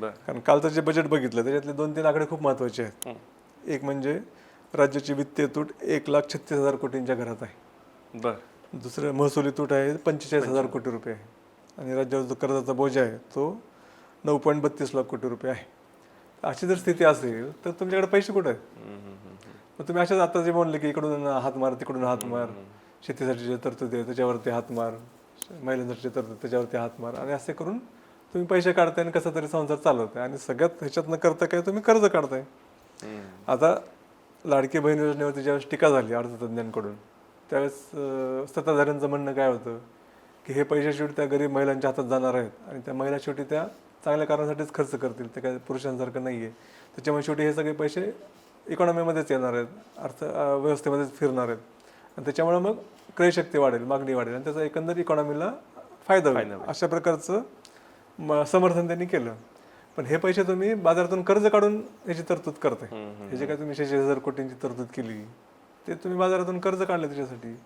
बर. कारण कालचं जे बजेट बघितलं त्याच्यातले दोन तीन आकडे खूप महत्त्वाचे आहेत. एक म्हणजे राज्याची वित्तीय तूट एक लाख छत्तीस हजार कोटींच्या घरात आहे. बर. दुसरं महसुली तूट आहे पंचेचाळीस हजार कोटी रुपये आहे. आणि राज्यावर जो कर्जाचा बोजा आहे तो नऊ पॉईंट बत्तीस लाख कोटी रुपये आहे. अशी जर स्थिती असेल तर तुमच्याकडे पैसे कुठे आहेत. मग तुम्ही अशाच आता जे म्हणले की इकडून हात मार तिकडून हात मार शेतीसाठी जे तरतुदी आहे त्याच्यावरती हात मार महिलांसाठी जे तरतुदी त्याच्यावरती हात मार आणि असे करून तुम्ही पैसे काढताय आणि कसा तरी संसार चालवताय. आणि सगळ्यात ह्याच्यातनं करता काय? तुम्ही कर्ज काढताय. आता लाडकी बहीण योजनेवरती ज्यावेळेस टीका झाली अर्थतज्ञांकडून त्यावेळेस सत्ताधाऱ्यांचं म्हणणं काय होतं? की हे पैसे शेवटी त्या गरीब महिलांच्या हातात जाणार आहेत आणि त्या महिला शेवटी त्या चांगल्या कारणासाठीच खर्च करतील. ते काय पुरुषांसारखं नाही आहे त्याच्यामुळे शेवटी हे सगळे पैसे इकॉनॉमीमध्येच येणार आहेत. अर्थ व्यवस्थेमध्येच फिरणार आहेत. आणि त्याच्यामुळे मग क्रयशक्ती वाढेल मागणी वाढेल आणि त्याचा एकंदर इकॉनॉमीला फायदा होईल. अशा प्रकारचं म- समर्थन त्यांनी केलं. पण हे पैसे तुम्ही बाजारातून कर्ज काढून याची तरतूद करताय. हे जे काय तुम्ही शेहेचाळीस हजार कोटींची तरतूद केली. ते तुम्ही बाजारातून कर्ज काढलं त्याच्यासाठी.